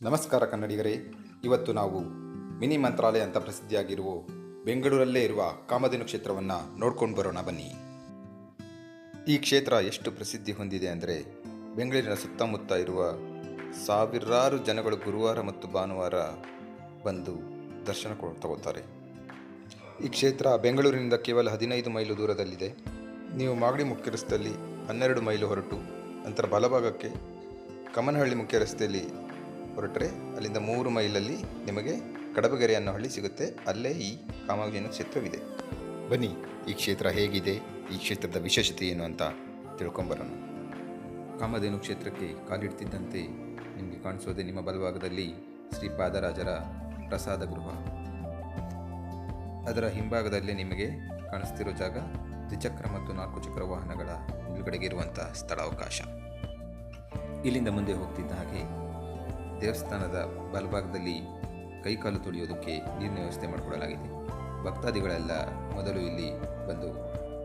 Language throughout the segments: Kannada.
ನಮಸ್ಕಾರ ಕನ್ನಡಿಗರೇ, ಇವತ್ತು ನಾವು ಮಿನಿ ಮಂತ್ರಾಲಯ ಅಂತ ಪ್ರಸಿದ್ಧಿಯಾಗಿರುವ ಬೆಂಗಳೂರಲ್ಲೇ ಇರುವ ಕಾಮಧೇನು ಕ್ಷೇತ್ರವನ್ನು ನೋಡ್ಕೊಂಡು ಬರೋಣ ಬನ್ನಿ. ಈ ಕ್ಷೇತ್ರ ಎಷ್ಟು ಪ್ರಸಿದ್ಧಿ ಹೊಂದಿದೆ ಅಂದರೆ ಬೆಂಗಳೂರಿನ ಸುತ್ತಮುತ್ತ ಇರುವ ಸಾವಿರಾರು ಜನಗಳು ಗುರುವಾರ ಮತ್ತು ಭಾನುವಾರ ಬಂದು ದರ್ಶನ ತಗೋತಾರೆ ಈ ಕ್ಷೇತ್ರ ಬೆಂಗಳೂರಿನಿಂದ ಕೇವಲ ಹದಿನೈದು ಮೈಲು ದೂರದಲ್ಲಿದೆ. ನೀವು ಮಾಗಡಿ ಮುಖ್ಯ ರಸ್ತೆಯಲ್ಲಿ ಹನ್ನೆರಡು ಮೈಲು ಹೊರಟು, ನಂತರ ಬಲಭಾಗಕ್ಕೆ ಕಮನಹಳ್ಳಿ ಮುಖ್ಯ ರಸ್ತೆಯಲ್ಲಿ ಹೊರಟರೆ ಅಲ್ಲಿಂದ ಮೂರು ಮೈಲಲ್ಲಿ ನಿಮಗೆ ಕಡಬಗೆರೆ ಅನ್ನೋ ಹಳ್ಳಿ ಸಿಗುತ್ತೆ. ಅಲ್ಲೇ ಈ ಕಾಮಾಕ್ಷಿನ ಕ್ಷೇತ್ರವಿದೆ. ಬನ್ನಿ, ಈ ಕ್ಷೇತ್ರ ಹೇಗಿದೆ? ಈ ಕ್ಷೇತ್ರದ ವಿಶೇಷತೆ ಏನು ಅಂತ ತಿಳ್ಕೊಂಬರೋಣ. ಕಾಮಧೇನು ಕ್ಷೇತ್ರಕ್ಕೆ ಕಾಲಿಡ್ತಿದ್ದಂತೆ ನಿಮಗೆ ಕಾಣಿಸೋದೆ ನಿಮ್ಮ ಬಲಭಾಗದಲ್ಲಿ ಶ್ರೀ ಪಾದರಾಜರ ಪ್ರಸಾದ ಗೃಹ. ಅದರ ಹಿಂಭಾಗದಲ್ಲಿ ನಿಮಗೆ ಕಾಣಿಸ್ತಿರೋ ಜಾಗ ದ್ವಿಚಕ್ರ ಮತ್ತು ನಾಲ್ಕು ಚಕ್ರ ವಾಹನಗಳ ನಿಲುಗಡೆಗೆ ಇರುವಂಥ ಸ್ಥಳಾವಕಾಶ. ಇಲ್ಲಿಂದ ಮುಂದೆ ಹೋಗ್ತಿದ್ದ ಹಾಗೆ ದೇವಸ್ಥಾನದ ಬಲಭಾಗದಲ್ಲಿ ಕೈಕಾಲು ತೊಳೆಯೋದಕ್ಕೆ ನೀರಿನ ವ್ಯವಸ್ಥೆ ಮಾಡಿಕೊಡಲಾಗಿದೆ. ಭಕ್ತಾದಿಗಳೆಲ್ಲ ಮೊದಲು ಇಲ್ಲಿ ಬಂದು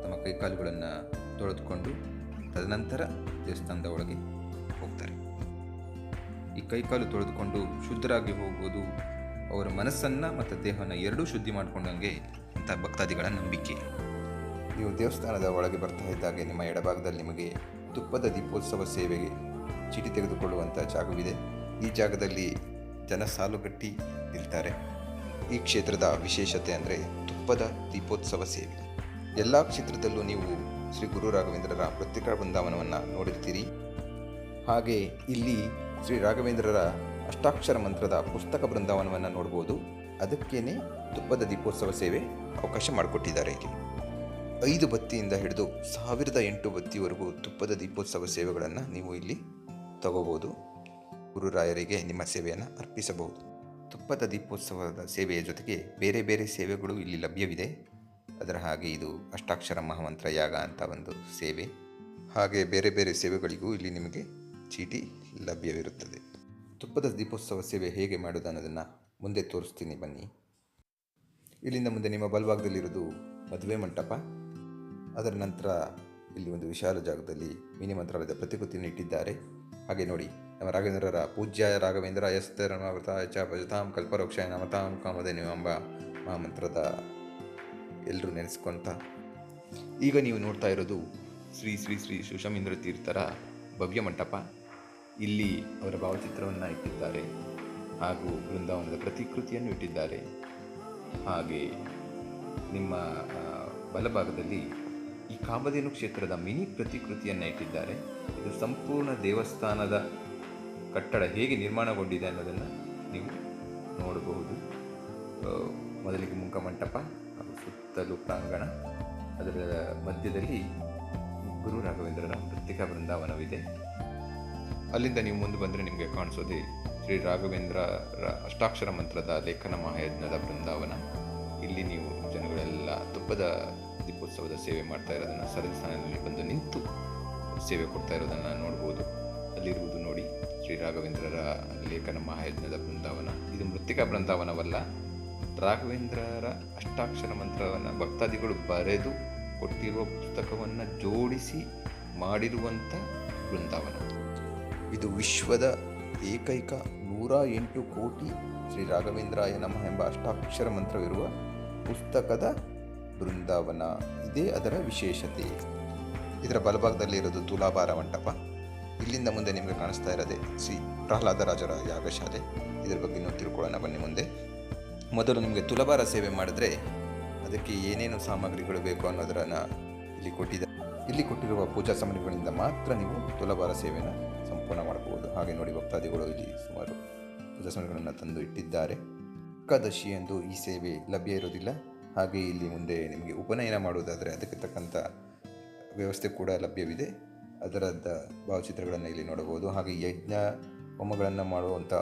ತಮ್ಮ ಕೈಕಾಲುಗಳನ್ನು ತೊಳೆದುಕೊಂಡು ತದನಂತರ ದೇವಸ್ಥಾನದ ಒಳಗೆ ಹೋಗ್ತಾರೆ. ಈ ಕೈಕಾಲು ತೊಳೆದುಕೊಂಡು ಶುದ್ಧರಾಗಿ ಹೋಗುವುದು ಅವರ ಮನಸ್ಸನ್ನು ಮತ್ತು ದೇಹವನ್ನು ಎರಡೂ ಶುದ್ಧಿ ಮಾಡಿಕೊಂಡಂಗೆ ಅಂತ ಭಕ್ತಾದಿಗಳ ನಂಬಿಕೆ. ನೀವು ದೇವಸ್ಥಾನದ ಒಳಗೆ ಬರ್ತಾ ಇದ್ದಾಗೆ ನಿಮ್ಮ ಎಡಭಾಗದಲ್ಲಿ ನಿಮಗೆ ತುಪ್ಪದ ದೀಪೋತ್ಸವ ಸೇವೆಗೆ ಚೀಟಿ ತೆಗೆದುಕೊಳ್ಳುವಂಥ ಜಾಗವಿದೆ. ಈ ಜಾಗದಲ್ಲಿ ಜನ ಸಾಲುಗಟ್ಟಿ ನಿಲ್ತಾರೆ. ಈ ಕ್ಷೇತ್ರದ ವಿಶೇಷತೆ ಅಂದರೆ ತುಪ್ಪದ ದೀಪೋತ್ಸವ ಸೇವೆ. ಎಲ್ಲ ಕ್ಷೇತ್ರದಲ್ಲೂ ನೀವು ಶ್ರೀ ಗುರು ರಾಘವೇಂದ್ರರ ಪ್ರತ್ಯೇಕ ಬೃಂದಾವನವನ್ನು ನೋಡಿರ್ತೀರಿ. ಹಾಗೆ ಇಲ್ಲಿ ಶ್ರೀ ರಾಘವೇಂದ್ರರ ಅಷ್ಟಾಕ್ಷರ ಮಂತ್ರದ ಪುಸ್ತಕ ಬೃಂದಾವನವನ್ನು ನೋಡ್ಬೋದು. ಅದಕ್ಕೇನೆ ತುಪ್ಪದ ದೀಪೋತ್ಸವ ಸೇವೆ ಅವಕಾಶ ಮಾಡಿಕೊಟ್ಟಿದ್ದಾರೆ ಇಲ್ಲಿ. ಐದು ಬತ್ತಿಯಿಂದ ಹಿಡಿದು ಸಾವಿರದ ಎಂಟು ಬತ್ತಿವರೆಗೂ ತುಪ್ಪದ ದೀಪೋತ್ಸವ ಸೇವೆಗಳನ್ನು ನೀವು ಇಲ್ಲಿ ತಗೋಬೋದು. ಗುರುರಾಯರಿಗೆ ನಿಮ್ಮ ಸೇವೆಯನ್ನು ಅರ್ಪಿಸಬಹುದು. ತುಪ್ಪದ ದೀಪೋತ್ಸವದ ಸೇವೆಯ ಜೊತೆಗೆ ಬೇರೆ ಬೇರೆ ಸೇವೆಗಳು ಇಲ್ಲಿ ಲಭ್ಯವಿದೆ. ಅದರ ಹಾಗೆ ಇದು ಅಷ್ಟಾಕ್ಷರ ಮಹಾಮಂತ್ರ ಯಾಗ ಅಂತ ಒಂದು ಸೇವೆ. ಹಾಗೆ ಬೇರೆ ಬೇರೆ ಸೇವೆಗಳಿಗೂ ಇಲ್ಲಿ ನಿಮಗೆ ಚೀಟಿ ಲಭ್ಯವಿರುತ್ತದೆ. ತುಪ್ಪದ ದೀಪೋತ್ಸವ ಸೇವೆ ಹೇಗೆ ಮಾಡೋದು ಅನ್ನೋದನ್ನು ಮುಂದೆ ತೋರಿಸ್ತೀನಿ ಬನ್ನಿ. ಇಲ್ಲಿಂದ ಮುಂದೆ ನಿಮ್ಮ ಬಲಭಾಗದಲ್ಲಿರೋದು ಮದುವೆ ಮಂಟಪ. ಅದರ ನಂತರ ಇಲ್ಲಿ ಒಂದು ವಿಶಾಲ ಜಾಗದಲ್ಲಿ ಮಿನಿ ಮಂತ್ರಾಲಯದ ಪ್ರತಿಕೃತಿಯನ್ನು ಇಟ್ಟಿದ್ದಾರೆ. ಹಾಗೆ ನೋಡಿ. ನಮ್ಮ ರಾಘವೇಂದ್ರರ ಪೂಜ್ಯ ರಾಘವೇಂದ್ರ ಯಸ್ತರಮೃತಾಯ ಚ ಭಜತಾಂ ಕಲ್ಪವೃಕ್ಷ ನಮತಾಂ ಕಾಮಧೇನು ಎಂಬ ಮಹಾಮಂತ್ರದ ಎಲ್ಲರೂ ನೆನೆಸ್ಕೊಂತ. ಈಗ ನೀವು ನೋಡ್ತಾ ಇರೋದು ಶ್ರೀ ಶ್ರೀ ಶ್ರೀ ಸುಷಮೀಂದ್ರ ತೀರ್ಥರ ಭವ್ಯ ಮಂಟಪ. ಇಲ್ಲಿ ಅವರ ಭಾವಚಿತ್ರವನ್ನು ಇಟ್ಟಿದ್ದಾರೆ ಹಾಗೂ ಬೃಂದಾವನದ ಪ್ರತಿಕೃತಿಯನ್ನು ಇಟ್ಟಿದ್ದಾರೆ. ಹಾಗೆ ನಿಮ್ಮ ಬಲಭಾಗದಲ್ಲಿ ಈ ಕಾಮಧೇನು ಕ್ಷೇತ್ರದ ಮಿನಿ ಪ್ರತಿಕೃತಿಯನ್ನು ಇಟ್ಟಿದ್ದಾರೆ. ಇದು ಸಂಪೂರ್ಣ ದೇವಸ್ಥಾನದ ಕಟ್ಟಡ ಹೇಗೆ ನಿರ್ಮಾಣಗೊಂಡಿದೆ ಅನ್ನೋದನ್ನು ನೀವು ನೋಡಬಹುದು. ಮೊದಲಿಗೆ ಹಾಗೂ ಸುತ್ತಲೂ ಪ್ರಾಂಗಣ, ಅದರ ಮಧ್ಯದಲ್ಲಿ ಗುರು ರಾಘವೇಂದ್ರನ ಪ್ರತ್ಯೇಕ ಬೃಂದಾವನವಿದೆ ಅಲ್ಲಿಂದ ನೀವು ಮುಂದೆ ಬಂದರೆ ನಿಮಗೆ ಕಾಣಿಸೋದೆ ಶ್ರೀ ರಾಘವೇಂದ್ರರ ಅಷ್ಟಾಕ್ಷರ ಮಂತ್ರದ ಲೇಖನ ಮಹಾಯಜ್ಞದ ಬೃಂದಾವನ ಇಲ್ಲಿ ನೀವು ಜನಗಳೆಲ್ಲ ತುಪ್ಪದ ದೀಪೋತ್ಸವದ ಸೇವೆ ಮಾಡ್ತಾ ಇರೋದನ್ನು, ಸರದಿ ಸ್ಥಾನದಲ್ಲಿ ಬಂದು ನಿಂತು ಸೇವೆ ಕೊಡ್ತಾ ಇರೋದನ್ನು ನೋಡ್ಬೋದು. ಶ್ರೀ ರಾಘವೇಂದ್ರರ ಲೇಖನ ಮಹಾಯಜ್ಞದ ಬೃಂದಾವನ. ಇದು ಮೃತ್ತಿಕಾ ಬೃಂದಾವನವಲ್ಲ. ರಾಘವೇಂದ್ರರ ಅಷ್ಟಾಕ್ಷರ ಮಂತ್ರವನ್ನು ಭಕ್ತಾದಿಗಳು ಬರೆದು ಕೊಟ್ಟಿರುವ ಪುಸ್ತಕವನ್ನು ಜೋಡಿಸಿ ಮಾಡಿರುವಂಥ ಬೃಂದಾವನ. ಇದು ವಿಶ್ವದ ಏಕೈಕ ನೂರ ಎಂಟು ಕೋಟಿ ಶ್ರೀ ರಾಘವೇಂದ್ರಾಯ ನಮಃ ಎಂಬ ಅಷ್ಟಾಕ್ಷರ ಮಂತ್ರವಿರುವ ಪುಸ್ತಕದ ಬೃಂದಾವನ. ಇದೇ ಅದರ ವಿಶೇಷತೆ. ಇದರ ಬಲಭಾಗದಲ್ಲಿರೋದು ತುಲಾಭಾರ ಮಂಟಪ. ಇಲ್ಲಿಂದ ಮುಂದೆ ನಿಮಗೆ ಕಾಣಿಸ್ತಾ ಇರೋದೆ ಶ್ರೀ ಪ್ರಹ್ಲಾದರಾಜರ ಯಾಗಶಾಲೆ ಇದರ ಬಗ್ಗೆ ಇನ್ನೂ ತಿಳ್ಕೊಳ್ಳೋಣ, ಬನ್ನಿ ಮುಂದೆ. ಮೊದಲು ನಿಮಗೆ ತುಲಬಾರ ಸೇವೆ ಮಾಡಿದ್ರೆ ಅದಕ್ಕೆ ಏನೇನು ಸಾಮಗ್ರಿಗಳು ಬೇಕು ಅನ್ನೋದನ್ನು ಇಲ್ಲಿ ಕೊಟ್ಟಿದೆ ಇಲ್ಲಿ ಕೊಟ್ಟಿರುವ ಪೂಜಾ ಸಾಮಗ್ರಿಗಳಿಂದ ಮಾತ್ರ ನೀವು ತುಲಬಾರ ಸೇವೆಯನ್ನು ಸಂಪೂರ್ಣ ಮಾಡಬಹುದು ಹಾಗೆ ನೋಡಿ ಭಕ್ತಾದಿಗಳು ಇಲ್ಲಿ ಸುಮಾರು ಪೂಜಾ ಸಾಮಗ್ರಿಗಳನ್ನು ತಂದು ಇಟ್ಟಿದ್ದಾರೆ. ಏಕಾದಶಿ ಎಂದು ಈ ಸೇವೆ ಲಭ್ಯ ಇರೋದಿಲ್ಲ. ಹಾಗೆ ಇಲ್ಲಿ ಮುಂದೆ ನಿಮಗೆ ಉಪನಯನ ಮಾಡುವುದಾದರೆ ಅದಕ್ಕೆ ತಕ್ಕಂಥ ವ್ಯವಸ್ಥೆ ಕೂಡ ಲಭ್ಯವಿದೆ. ಅದರದ ಭಾವಚಿತ್ರಗಳನ್ನು ಇಲ್ಲಿ ನೋಡಬಹುದು. ಹಾಗೆ ಯಜ್ಞ ಹೋಮಗಳನ್ನು ಮಾಡುವಂಥ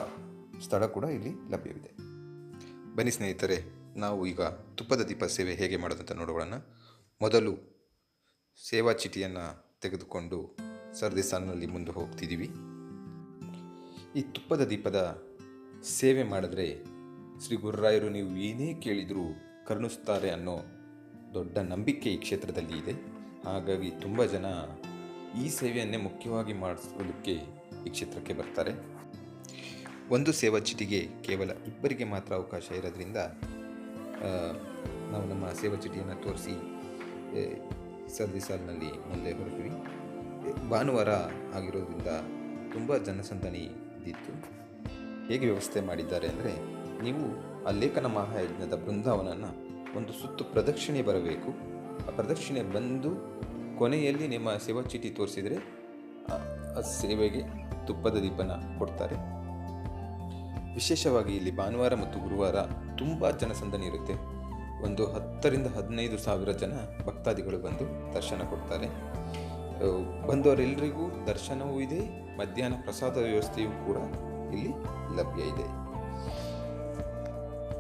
ಸ್ಥಳ ಕೂಡ ಇಲ್ಲಿ ಲಭ್ಯವಿದೆ. ಬನ್ನಿ ಸ್ನೇಹಿತರೆ, ನಾವು ಈಗ ತುಪ್ಪದ ದೀಪ ಸೇವೆ ಹೇಗೆ ಮಾಡೋದಂತ ನೋಡೋಣ ಮೊದಲು ಸೇವಾ ಚೀಟಿಯನ್ನು ತೆಗೆದುಕೊಂಡು ಸರದಿ ಸಾಲಿನಲ್ಲಿ ಮುಂದೆ ಹೋಗ್ತಿದ್ದೀವಿ. ಈ ತುಪ್ಪದ ದೀಪದ ಸೇವೆ ಮಾಡಿದ್ರೆ ಶ್ರೀ ಗುರುರಾಯರು ನೀವು ಏನೇ ಕೇಳಿದರೂ ಕರುಣಿಸ್ತಾರೆ ಅನ್ನೋ ದೊಡ್ಡ ನಂಬಿಕೆ ಈ ಕ್ಷೇತ್ರದಲ್ಲಿ ಇದೆ. ಹಾಗಾಗಿ ತುಂಬ ಜನ ಈ ಸೇವೆಯನ್ನೇ ಮುಖ್ಯವಾಗಿ ಮಾಡಿಸೋದಕ್ಕೆ ಈ ಕ್ಷೇತ್ರಕ್ಕೆ ಬರ್ತಾರೆ. ಒಂದು ಸೇವಾ ಚೀಟಿಗೆ ಕೇವಲ ಇಬ್ಬರಿಗೆ ಮಾತ್ರ ಅವಕಾಶ ಇರೋದ್ರಿಂದ ನಾವು ನಮ್ಮ ಸೇವಾ ಚೀಟಿಯನ್ನು ತೋರಿಸಿ ಸರ್ದಿ ಸಾಲಿನಲ್ಲಿ ಮುಂದೆ ಹೊರಟಿವಿ. ಭಾನುವಾರ ಆಗಿರೋದ್ರಿಂದ ತುಂಬ ಜನಸಂದಣಿ ಇದ್ದಿತ್ತು. ಹೇಗೆ ವ್ಯವಸ್ಥೆ ಮಾಡಿದ್ದಾರೆ ಅಂದರೆ, ನೀವು ಆ ಲೇಖನ ಮಹಾಯಜ್ಞದ ಬೃಂದಾವನನ ಒಂದು ಸುತ್ತು ಪ್ರದಕ್ಷಿಣೆ ಬರಬೇಕು. ಆ ಪ್ರದಕ್ಷಿಣೆ ಬಂದು ಕೊನೆಯಲ್ಲಿ ನಿಮ್ಮ ಸೇವಾ ಚೀಟಿ ತೋರಿಸಿದರೆ ಸೇವೆಗೆ ತುಪ್ಪದ ದೀಪನ ಕೊಡ್ತಾರೆ. ವಿಶೇಷವಾಗಿ ಇಲ್ಲಿ ಭಾನುವಾರ ಮತ್ತು ಗುರುವಾರ ತುಂಬ ಜನಸಂದಣಿ ಇರುತ್ತೆ. ಒಂದು ಹತ್ತರಿಂದ ಹದಿನೈದು ಸಾವಿರ ಜನ ಭಕ್ತಾದಿಗಳು ಬಂದು ದರ್ಶನ ಕೊಡ್ತಾರೆ. ಬಂದವರೆಲ್ಲರಿಗೂ ದರ್ಶನವೂ ಇದೆ, ಮಧ್ಯಾಹ್ನ ಪ್ರಸಾದ ವ್ಯವಸ್ಥೆಯೂ ಕೂಡ ಇಲ್ಲಿ ಲಭ್ಯ ಇದೆ.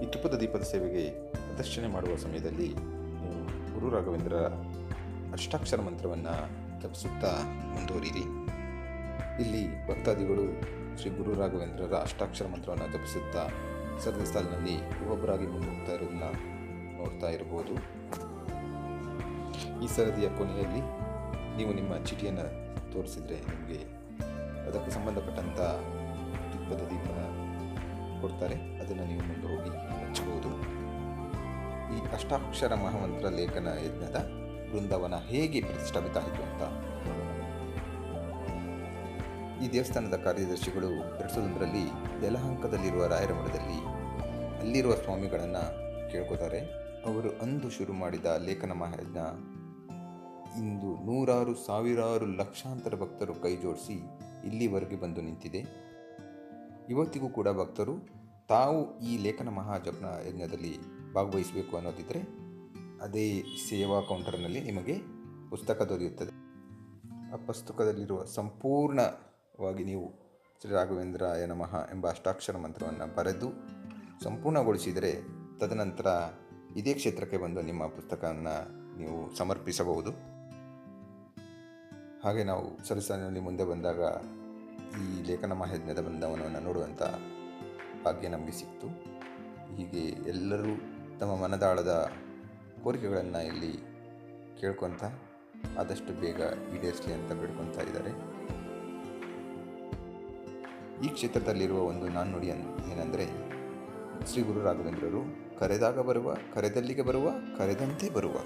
ಈ ತುಪ್ಪದ ದೀಪದ ಸೇವೆಗೆ ಪ್ರದರ್ಶನೆ ಮಾಡುವ ಸಮಯದಲ್ಲಿ ಗುರು ರಾಘವೇಂದ್ರ ಅಷ್ಟಾಕ್ಷರ ಮಂತ್ರವನ್ನು ಜಪಿಸುತ್ತಾ ಮುಂದುವರಿಯಿರಿ ಇಲ್ಲಿ ಭಕ್ತಾದಿಗಳು ಶ್ರೀ ಗುರು ರಾಘವೇಂದ್ರರ ಅಷ್ಟಾಕ್ಷರ ಮಂತ್ರವನ್ನು ಜಪಿಸುತ್ತಾ ಸದ್ಯ ಸಾಲಿನಲ್ಲಿ ಒಬ್ಬೊಬ್ಬರಾಗಿ ಮುಂದೋಗ್ತಾ ಇರೋದನ್ನ ನೋಡ್ತಾ ಇರಬಹುದು ಈ ಸರದಿಯ ಕೊನೆಯಲ್ಲಿ ನೀವು ನಿಮ್ಮ ಚೀಟಿಯನ್ನು ತೋರಿಸಿದರೆ ನಿಮಗೆ ಅದಕ್ಕೆ ಸಂಬಂಧಪಟ್ಟಂಥ ತುಪ್ಪದ ದೀಪ ಕೊಡ್ತಾರೆ. ಅದನ್ನು ನೀವು ಮುಂದೆ ಹೋಗಿ ಹಚ್ಚಬಹುದು ಈ ಅಷ್ಟಾಕ್ಷರ ಮಹಾಮಂತ್ರ ಲೇಖನ ಯಜ್ಞದ ಬೃಂದಾವನ ಹೇಗೆ ಪ್ರತಿಷ್ಠಾಪಿತ ಆಯಿತು ಅಂತ. ಈ ದೇವಸ್ಥಾನದ ಕಾರ್ಯದರ್ಶಿಗಳು ಎರಡು ಸಾವಿರದ ಒಂದರಲ್ಲಿ ಯಲಹಂಕದಲ್ಲಿರುವ ರಾಯರ ಮಠದಲ್ಲಿ ಅಲ್ಲಿರುವ ಸ್ವಾಮಿಗಳನ್ನು ಕೇಳ್ಕೋತಾರೆ. ಅವರು ಅಂದು ಶುರು ಮಾಡಿದ ಲೇಖನ ಮಹಾರಾಜ್ನ ಇಂದು ನೂರಾರು ಸಾವಿರಾರು ಲಕ್ಷಾಂತರ ಭಕ್ತರು ಕೈ ಜೋಡಿಸಿ ಇಲ್ಲಿವರೆಗೆ ಬಂದು ನಿಂತಿದೆ. ಇವತ್ತಿಗೂ ಕೂಡ ಭಕ್ತರು ತಾವು ಈ ಲೇಖನ ಮಹಾಜಪ್ನ ಯಜ್ಞದಲ್ಲಿ ಭಾಗವಹಿಸಬೇಕು ಅನ್ನೋದಿದ್ದರೆ ಅದೇ ಸೇವಾ ಕೌಂಟರ್ನಲ್ಲಿ ನಿಮಗೆ ಪುಸ್ತಕ ದೊರೆಯುತ್ತದೆ. ಆ ಪುಸ್ತಕದಲ್ಲಿರುವ ಸಂಪೂರ್ಣವಾಗಿ ನೀವು ಶ್ರೀ ರಾಘವೇಂದ್ರಾಯ ನಮಃ ಎಂಬ ಅಷ್ಟಾಕ್ಷರ ಮಂತ್ರವನ್ನು ಬರೆದು ಸಂಪೂರ್ಣಗೊಳಿಸಿದರೆ ತದನಂತರ ಇದೇ ಕ್ಷೇತ್ರಕ್ಕೆ ಬಂದು ನಿಮ್ಮ ಪುಸ್ತಕವನ್ನು ನೀವು ಸಮರ್ಪಿಸಬಹುದು. ಹಾಗೆ ನಾವು ಸರಸಾಲಿನಲ್ಲಿ ಮುಂದೆ ಬಂದಾಗ ಈ ಲೇಖನ ಮಹಾಯಜ್ಞದ ಬಂಧನವನ್ನು ನೋಡುವಂಥ ಭಾಗ್ಯ ನಮಗೆ ಸಿಕ್ತು. ಹೀಗೆ ಎಲ್ಲರೂ ತಮ್ಮ ಮನದಾಳದ ಕೋರಿಕೆಗಳನ್ನು ಇಲ್ಲಿ ಕೇಳ್ಕೊತ ಆದಷ್ಟು ಬೇಗ ಈಡೇರಿಸಲಿ ಅಂತ ಬೇಡ್ಕೊತಾ ಇದ್ದಾರೆ. ಈ ಕ್ಷೇತ್ರದಲ್ಲಿರುವ ಒಂದು ನಾಣ್ಣುಡಿ ಏನಂದರೆ ಶ್ರೀ ಗುರು ರಾಘವೇಂದ್ರರು ಕರೆದಾಗ ಬರುವ, ಕರೆದಲ್ಲಿಗೆ ಬರುವ, ಕರೆದಂತೆ ಬರುವ.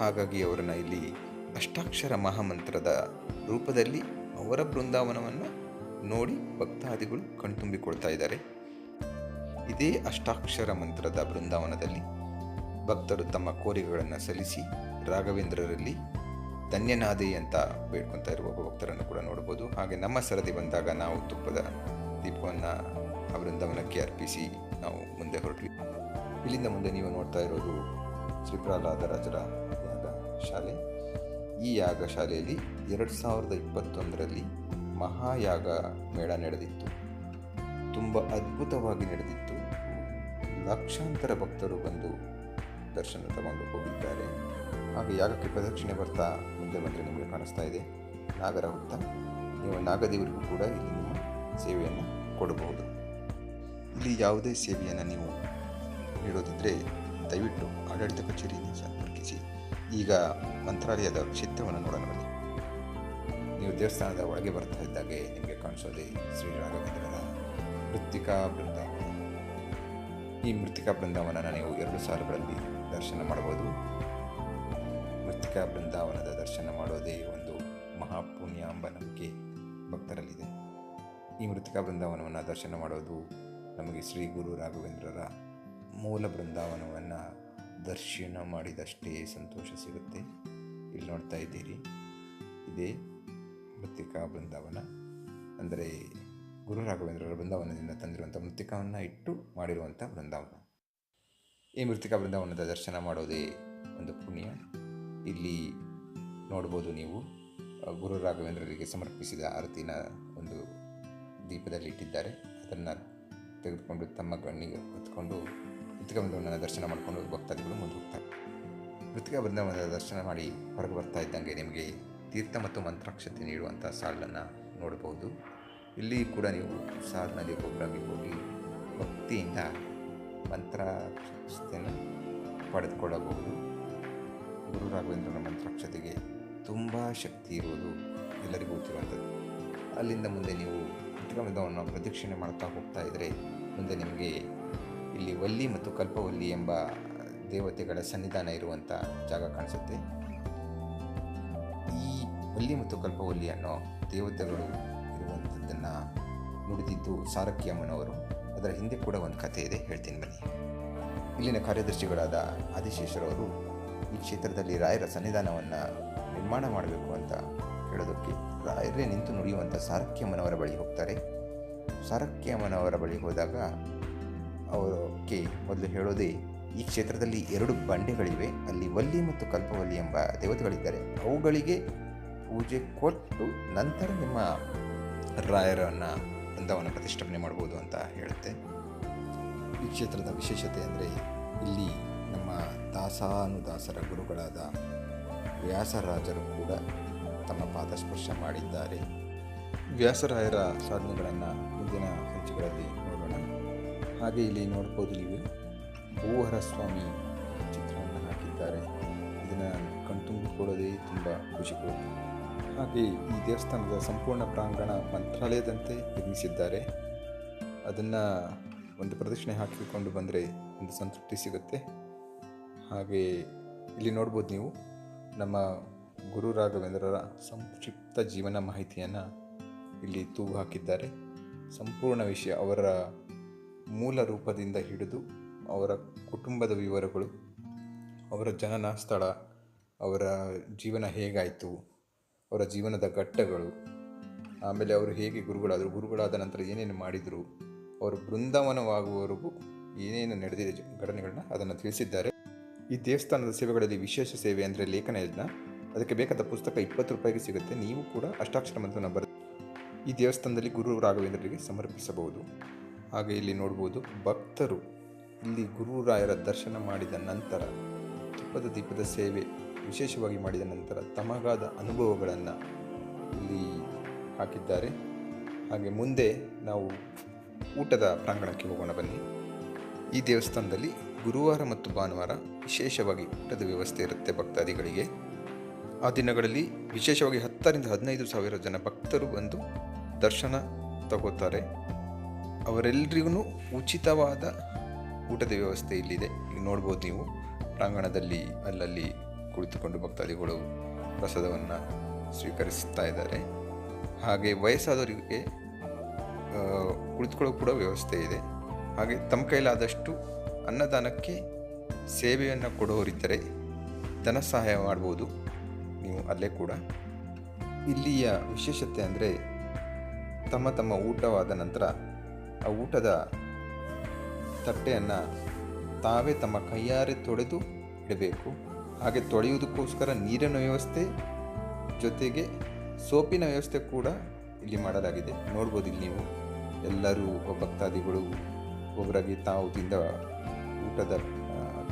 ಹಾಗಾಗಿ ಅವರನ್ನು ಇಲ್ಲಿ ಅಷ್ಟಾಕ್ಷರ ಮಹಾಮಂತ್ರದ ರೂಪದಲ್ಲಿ ಅವರ ಬೃಂದಾವನವನ್ನು ನೋಡಿ ಭಕ್ತಾದಿಗಳು ಕಣ್ತುಂಬಿಕೊಳ್ತಾ ಇದ್ದಾರೆ. ಇದೇ ಅಷ್ಟಾಕ್ಷರ ಮಂತ್ರದ ಬೃಂದಾವನದಲ್ಲಿ ಭಕ್ತರು ತಮ್ಮ ಕೋರಿಕೆಗಳನ್ನು ಸಲ್ಲಿಸಿ ರಾಘವೇಂದ್ರರಲ್ಲಿ ಧನ್ಯನಾದೆ ಅಂತ ಬೇಡ್ಕೊತಾ ಇರುವ ಭಕ್ತರನ್ನು ಕೂಡ ನೋಡ್ಬೋದು. ಹಾಗೆ ನಮ್ಮ ಸರದಿ ಬಂದಾಗ ನಾವು ತುಪ್ಪದ ದೀಪವನ್ನು ಬೃಂದಾವನಕ್ಕೆ ಅರ್ಪಿಸಿ ನಾವು ಮುಂದೆ ಹೊರಟ್ವಿ. ಇಲ್ಲಿಂದ ಮುಂದೆ ನೀವು ನೋಡ್ತಾ ಇರೋದು ಶ್ರೀ ಪ್ರಹ್ಲಾದರಾಜರ ಯಾಗ ಶಾಲೆ. ಈ ಯಾಗ ಶಾಲೆಯಲ್ಲಿ ಎರಡು ಸಾವಿರದ ಇಪ್ಪತ್ತೊಂದರಲ್ಲಿ ಮಹಾಯಾಗ ಮೇಳ ನಡೆದಿತ್ತು. ತುಂಬ ಅದ್ಭುತವಾಗಿ ನಡೆದಿತ್ತು. ಲಕ್ಷಾಂತರ ಭಕ್ತರು ಬಂದು ದರ್ಶನ ತಗೊಂಡು ಹೋಗಿದ್ದಾರೆ. ಹಾಗೆ ಯಾಗಕ್ಕೆ ಪ್ರದಕ್ಷಿಣೆ ಬರ್ತಾ ಮುಂದೆ ಬಂದರೆ ನಿಮಗೆ ಕಾಣಿಸ್ತಾ ಇದೆ. ನಾಗರ ಹುತ್ತ ನೀವು ನಾಗದೇವರಿಗೂ ಕೂಡ ಇಲ್ಲಿ ನಿಮ್ಮ ಸೇವೆಯನ್ನು ಕೊಡಬಹುದು. ಇಲ್ಲಿ ಯಾವುದೇ ಸೇವೆಯನ್ನು ನೀವು ನೀಡೋದಿದ್ದರೆ ದಯವಿಟ್ಟು ಆಡಳಿತ ಕಚೇರಿಯನ್ನು ಸಂಪರ್ಕಿಸಿ. ಈಗ ಮಂತ್ರಾಲಯದ ಕ್ಷೇತ್ರವನ್ನು ನೋಡೋಣ ಬನ್ನಿ. ನೀವು ದೇವಸ್ಥಾನದ ಒಳಗೆ ಬರ್ತಾ ಇದ್ದಾಗೆ ನಿಮಗೆ ಕಾಣಿಸೋದೇ ಶ್ರೀ ರಾಘವೇಂದ್ರನ ಮೃತ್ತಿಕಾ ಬೃಂದಾವನ. ಈ ಮೃತ್ತಿಕಾ ಬೃಂದಾವನನ ನೀವು ಎರಡು ಸಾಲುಗಳಲ್ಲಿ ದರ್ಶನ ಮಾಡ್ಬೋದು. ಮೃತ್ತಿಕಾ ಬೃಂದಾವನದ ದರ್ಶನ ಮಾಡೋದೇ ಒಂದು ಮಹಾಪುಣ್ಯ ಎಂಬ ನಂಬಿಕೆ ಭಕ್ತರಲ್ಲಿದೆ. ಈ ಮೃತ್ತಿಕಾ ಬೃಂದಾವನವನ್ನು ದರ್ಶನ ಮಾಡೋದು ನಮಗೆ ಶ್ರೀ ಗುರು ರಾಘವೇಂದ್ರರ ಮೂಲ ಬೃಂದಾವನವನ್ನು ದರ್ಶನ ಮಾಡಿದಷ್ಟೇ ಸಂತೋಷ ಸಿಗುತ್ತೆ. ಇಲ್ಲಿ ನೋಡ್ತಾ ಇದ್ದೀರಿ. ಇದೇ ಮೃತ್ತಿಕಾ ಬೃಂದಾವನ. ಅಂದರೆ ಗುರು ರಾಘವೇಂದ್ರರ ಬೃಂದಾವನದಿಂದ ತಂದಿರುವಂಥ ಮೃತ್ತಿಕಾವನ್ನು ಇಟ್ಟು ಮಾಡಿರುವಂಥ ಬೃಂದಾವನ. ಈ ಮೃತಿಕ ಬೃಂದಾವನದ ದರ್ಶನ ಮಾಡೋದೇ ಒಂದು ಪುಣ್ಯ. ಇಲ್ಲಿ ನೋಡ್ಬೋದು ನೀವು ಗುರು ರಾಘವೇಂದ್ರರಿಗೆ ಸಮರ್ಪಿಸಿದ ಆರತಿನ ಒಂದು ದೀಪದಲ್ಲಿ ಇಟ್ಟಿದ್ದಾರೆ ಅದನ್ನು ತೆಗೆದುಕೊಂಡು ತಮ್ಮ ಕಣ್ಣಿಗೆ ಹೊತ್ಕೊಂಡು ಮೃತಿಕ ಬೃಂದಾವನ ದರ್ಶನ ಮಾಡಿಕೊಂಡು ಭಕ್ತಾದಿಗಳು ಮುಂದೆ ಹೋಗ್ತಾರೆ. ಮೃತಿಕ ಬೃಂದಾವನದ ದರ್ಶನ ಮಾಡಿ ಹೊರಗೆ ಬರ್ತಾ ಇದ್ದಂಗೆ ನಿಮಗೆ ತೀರ್ಥ ಮತ್ತು ಮಂತ್ರಾಕ್ಷತೆ ನೀಡುವಂಥ ಸಾಲನ್ನು ನೋಡಬಹುದು ಇಲ್ಲಿ ಕೂಡ ನೀವು ಸಾಲಿನಲ್ಲಿ ಒಬ್ಬರಾಗಿ ಹೋಗಿ ಭಕ್ತಿಯಿಂದ ಮಂತ್ರಾಕ್ಷತೆಯನ್ನು ಪಡೆದುಕೊಳ್ಳಬಹುದು. ಗುರು ರಾಘವೇಂದ್ರನ ಮಂತ್ರಾಕ್ಷತೆಗೆ ತುಂಬ ಶಕ್ತಿ ಇರುವುದು ಎಲ್ಲರಿಗೂ ಗೊತ್ತಿರುವಂಥದ್ದು ಅಲ್ಲಿಂದ ಮುಂದೆ ನೀವು ತಿರುಮಲವನ್ನು ಪ್ರದಕ್ಷಿಣೆ ಮಾಡ್ತಾ ಹೋಗ್ತಾ ಇದ್ದರೆ ಮುಂದೆ ನಿಮಗೆ ಇಲ್ಲಿ ವಲ್ಲಿ ಮತ್ತು ಕಲ್ಪವಲ್ಲಿ ಎಂಬ ದೇವತೆಗಳ ಸನ್ನಿಧಾನ ಇರುವಂಥ ಜಾಗ ಕಾಣಿಸುತ್ತೆ. ಈ ವಲ್ಲಿ ಮತ್ತು ಕಲ್ಪವಲ್ಲಿ ಅನ್ನೋ ದೇವತೆಗಳು ಇರುವಂಥದ್ದನ್ನು ನುಡಿದಿದ್ದು ಸಾರಕ್ಕಿ ಅಮ್ಮನವರು ಅದರ ಹಿಂದೆ ಕೂಡ ಒಂದು ಕಥೆ ಇದೆ. ಹೇಳ್ತೀನಿ ಬನ್ನಿ. ಇಲ್ಲಿನ ಕಾರ್ಯದರ್ಶಿಗಳಾದ ಆದಿಶೇಷರವರು ಈ ಕ್ಷೇತ್ರದಲ್ಲಿ ರಾಯರ ಸನ್ನಿಧಾನವನ್ನು ನಿರ್ಮಾಣ ಮಾಡಬೇಕು ಅಂತ ಹೇಳೋದಕ್ಕೆ ರಾಯರೇ ನಿಂತು ನುಡಿಯುವಂಥ ಸಾರಕ್ಯಮ್ಮನವರ ಬಳಿ ಹೋಗ್ತಾರೆ. ಸಾರಕ್ಯಮ್ಮನವರ ಬಳಿ ಹೋದಾಗ ಅವರಕ್ಕೆ ಮೊದಲು ಹೇಳೋದೇ ಈ ಕ್ಷೇತ್ರದಲ್ಲಿ ಎರಡು ಬಂಡೆಗಳಿವೆ. ಅಲ್ಲಿ ವಲ್ಲಿ ಮತ್ತು ಕಲ್ಪವಲ್ಲಿ ಎಂಬ ದೇವತೆಗಳಿದ್ದಾರೆ. ಅವುಗಳಿಗೆ ಪೂಜೆ ಕೊಟ್ಟು ನಂತರ ನಿಮ್ಮ ರಾಯರನ್ನು ಬೃಂದಾವನ ಪ್ರತಿಷ್ಠಾಪನೆ ಮಾಡ್ಬೋದು ಅಂತ ಹೇಳುತ್ತೆ. ಈ ಕ್ಷೇತ್ರದ ವಿಶೇಷತೆ ಅಂದರೆ ಇಲ್ಲಿ ನಮ್ಮ ದಾಸಾನುದಾಸರ ಗುರುಗಳಾದ ವ್ಯಾಸರಾಜರು ಕೂಡ ತಮ್ಮ ಪಾದಸ್ಪರ್ಶ ಮಾಡಿದ್ದಾರೆ. ವ್ಯಾಸರಾಯರ ಸಾಧನೆಗಳನ್ನು ಮುಂದಿನ ಸಂಚಿಕೆಗಳಲ್ಲಿ ನೋಡೋಣ. ಹಾಗೆ ಇಲ್ಲಿ ನೋಡ್ಬೋದು ನೀವು ಭೂವರ ಸ್ವಾಮಿ ಚಿತ್ರವನ್ನು ಹಾಕಿದ್ದಾರೆ. ಇದನ್ನು ಕಣ್ತುಂಬಿಕೊಳ್ಳೋದೇ ತುಂಬ ಖುಷಿ ಕೊಡುತ್ತೆ. ಹಾಗೆ ಈ ದೇವಸ್ಥಾನದ ಸಂಪೂರ್ಣ ಪ್ರಾಂಗಣ ಮಂತ್ರಾಲಯದಂತೆ ನಿರ್ಮಿಸಿದ್ದಾರೆ. ಅದನ್ನು ಒಂದು ಪ್ರದಕ್ಷಿಣೆ ಹಾಕಿಕೊಂಡು ಬಂದರೆ ಒಂದು ಸಂತೃಪ್ತಿ ಸಿಗುತ್ತೆ. ಹಾಗೆ ಇಲ್ಲಿ ನೋಡ್ಬೋದು ನೀವು ನಮ್ಮ ಗುರು ರಾಘವೇಂದ್ರರ ಸಂಕ್ಷಿಪ್ತ ಜೀವನ ಮಾಹಿತಿಯನ್ನು ಇಲ್ಲಿ ತೂಗು ಹಾಕಿದ್ದಾರೆ. ಸಂಪೂರ್ಣ ವಿಷಯ ಅವರ ಮೂಲ ರೂಪದಿಂದ ಹಿಡಿದು ಅವರ ಕುಟುಂಬದ ವಿವರಗಳು, ಅವರ ಜನನ ಸ್ಥಳ, ಅವರ ಜೀವನ ಹೇಗಾಯಿತು ಅವರ ಜೀವನದ ಘಟ್ಟಗಳು, ಆಮೇಲೆ ಅವರು ಹೇಗೆ ಗುರುಗಳಾದರು, ಗುರುಗಳಾದ ನಂತರ ಏನೇನು ಮಾಡಿದರು, ಅವರು ಬೃಂದಾವನವಾಗುವವರೆಗೂ ಏನೇನು ನಡೆದಿದೆ ಘಟನೆಗಳನ್ನ ಅದನ್ನು ತಿಳಿಸಿದ್ದಾರೆ. ಈ ದೇವಸ್ಥಾನದ ಸೇವೆಗಳಲ್ಲಿ ವಿಶೇಷ ಸೇವೆ ಅಂದರೆ ಲೇಖನ ಯಜ್ಞ. ಅದಕ್ಕೆ ಬೇಕಾದ ಪುಸ್ತಕ ಇಪ್ಪತ್ತು ರೂಪಾಯಿಗೆ ಸಿಗುತ್ತೆ. ನೀವು ಕೂಡ ಅಷ್ಟಾಕ್ಷರ ಮಂತ್ರನ ಬರೆದು ಈ ದೇವಸ್ಥಾನದಲ್ಲಿ ಗುರು ರಾಘವೇಂದ್ರರಿಗೆ ಸಮರ್ಪಿಸಬಹುದು. ಹಾಗೆ ಇಲ್ಲಿ ನೋಡ್ಬೋದು, ಭಕ್ತರು ಇಲ್ಲಿ ಗುರುರಾಯರ ದರ್ಶನ ಮಾಡಿದ ನಂತರ, ತುಪ್ಪದ ದೀಪದ ಸೇವೆ ವಿಶೇಷವಾಗಿ ಮಾಡಿದ ನಂತರ ತಮಗಾದ ಅನುಭವಗಳನ್ನು ಇಲ್ಲಿ ಹಾಕಿದ್ದಾರೆ. ಹಾಗೆ ಮುಂದೆ ನಾವು ಊಟದ ಪ್ರಾಂಗಣಕ್ಕೆ ಹೋಗೋಣ ಬನ್ನಿ. ಈ ದೇವಸ್ಥಾನದಲ್ಲಿ ಗುರುವಾರ ಮತ್ತು ಭಾನುವಾರ ವಿಶೇಷವಾಗಿ ಊಟದ ವ್ಯವಸ್ಥೆ ಇರುತ್ತೆ ಭಕ್ತಾದಿಗಳಿಗೆ. ಆ ದಿನಗಳಲ್ಲಿ ವಿಶೇಷವಾಗಿ ಹತ್ತರಿಂದ ಹದಿನೈದು ಸಾವಿರ ಜನ ಭಕ್ತರು ಬಂದು ದರ್ಶನ ತಗೋತಾರೆ. ಅವರೆಲ್ಲರಿಗೂ ಉಚಿತವಾದ ಊಟದ ವ್ಯವಸ್ಥೆ ಇಲ್ಲಿದೆ. ಈಗ ನೋಡ್ಬೋದು ನೀವು. ಪ್ರಾಂಗಣದಲ್ಲಿ ಅಲ್ಲಲ್ಲಿ ಕುಳಿತುಕೊಂಡು ಭಕ್ತಾದಿಗಳು ಪ್ರಸಾದವನ್ನು ಸ್ವೀಕರಿಸ್ತಾ ಇದ್ದಾರೆ. ಹಾಗೆ ವಯಸ್ಸಾದವರಿಗೆ ಕುಳಿತುಕೊಳ್ಳೋ ಕೂಡ ವ್ಯವಸ್ಥೆ ಇದೆ. ಹಾಗೆ ತಮ್ಮ ಕೈಲಾದಷ್ಟು ಅನ್ನದಾನಕ್ಕೆ ಸೇವೆಯನ್ನು ಕೊಡೋರಿದ್ದರೆ ಧನ ಸಹಾಯ ಮಾಡ್ಬೋದು. ನೀವು ಅಲ್ಲೇ ಕೂಡ. ಇಲ್ಲಿಯ ವಿಶೇಷತೆ ಅಂದರೆ ತಮ್ಮ ತಮ್ಮ ಊಟವಾದ ನಂತರ ಆ ಊಟದ ತಟ್ಟೆಯನ್ನು ತಾವೇ ತಮ್ಮ ಕೈಯಾರೆ ತೊಡೆದು ಇಡಬೇಕು. ಹಾಗೆ ತೊಳೆಯುವುದಕ್ಕೋಸ್ಕರ ನೀರಿನ ವ್ಯವಸ್ಥೆ ಜೊತೆಗೆ ಸೋಪಿನ ವ್ಯವಸ್ಥೆ ಕೂಡ ಇಲ್ಲಿ ಮಾಡಲಾಗಿದೆ. ನೋಡ್ಬೋದು ಇಲ್ಲಿ ನೀವು. ಎಲ್ಲರೂ ಭಕ್ತಾದಿಗಳು, ಒಬ್ಬರಾಗಿ ತಾವು ತಿಂದ ಊಟದ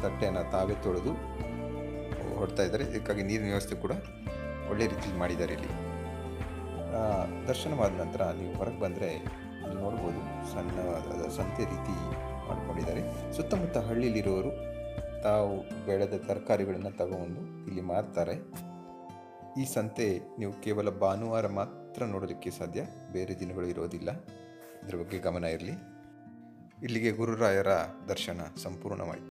ತಟ್ಟೆಯನ್ನು ತಾವೇ ತೊಳೆದು ಹೊಡ್ತಾ ಇದ್ದಾರೆ. ಇದಕ್ಕಾಗಿ ನೀರಿನ ವ್ಯವಸ್ಥೆ ಕೂಡ ಒಳ್ಳೆ ರೀತಿಯಲ್ಲಿ ಮಾಡಿದ್ದಾರೆ ಇಲ್ಲಿ. ದರ್ಶನವಾದ ನಂತರ ನೀವು ಹೊರಗೆ ಬಂದರೆ ನೋಡ್ಬೋದು ಸಣ್ಣವಾದ ಸಂತೆ ರೀತಿ ಮಾಡಿಕೊಂಡಿದ್ದಾರೆ. ಸುತ್ತಮುತ್ತ ಹಳ್ಳಿಲಿರೋರು ತಾವು ಬೆಳೆದ ತರಕಾರಿಗಳನ್ನು ತಗೊಂಡು ಇಲ್ಲಿ ಮಾರ್ತಾರೆ. ಈ ಸಂತೆ ನೀವು ಕೇವಲ ಭಾನುವಾರ ಮಾತ್ರ ನೋಡೋದಕ್ಕೆ ಸಾಧ್ಯ, ಬೇರೆ ದಿನಗಳು ಇರೋದಿಲ್ಲ. ಇದರ ಬಗ್ಗೆ ಗಮನ ಇರಲಿ. ಇಲ್ಲಿಗೆ ಗುರುರಾಯರ ದರ್ಶನ ಸಂಪೂರ್ಣವಾಯಿತು.